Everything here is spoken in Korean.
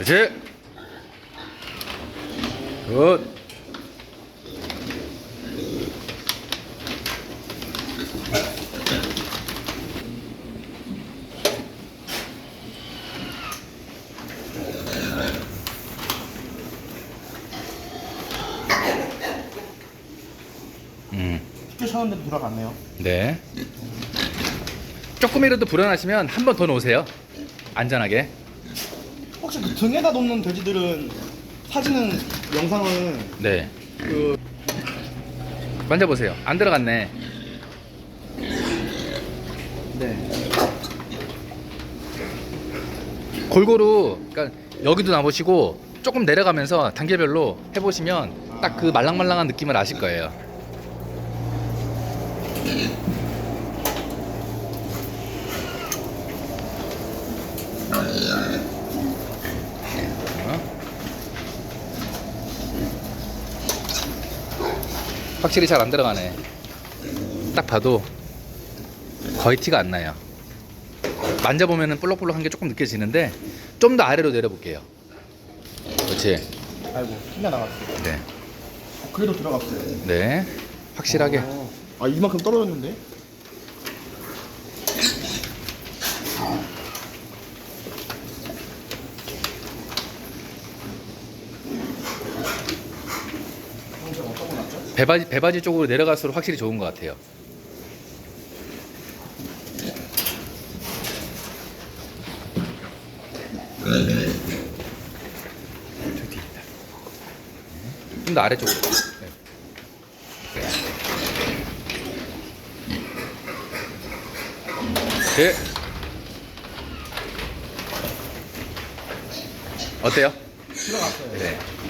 그렇지. 굿. 음, 돌아갔네요. 네. 조금이라도 불안하시면 한 번 더 놓으세요. 안전하게. 혹시 그 등에다 놓는 돼지들은 사진은 영상은 네. 그 만져보세요. 안 들어갔네. 네. 골고루, 그러니까 여기도 놔보시고 조금 내려가면서 단계별로 해보시면 딱 그 말랑말랑한 느낌을 아실 거예요. 확실히 잘 안 들어가네. 딱 봐도 거의 티가 안 나요. 만져보면은 볼록볼록한 게 조금 느껴지는데 좀 더 아래로 내려볼게요. 그렇지. 아이고 튕겨 나갔어. 네. 어, 그래도 들어갔어요. 네. 확실하게. 어. 아 이만큼 떨어졌는데? 배바지 배바지 쪽으로 내려갈수록 확실히 좋은 것 같아요. 좀 더 아래쪽으로. 네. 네. 어때요? 들어갔어요. 네.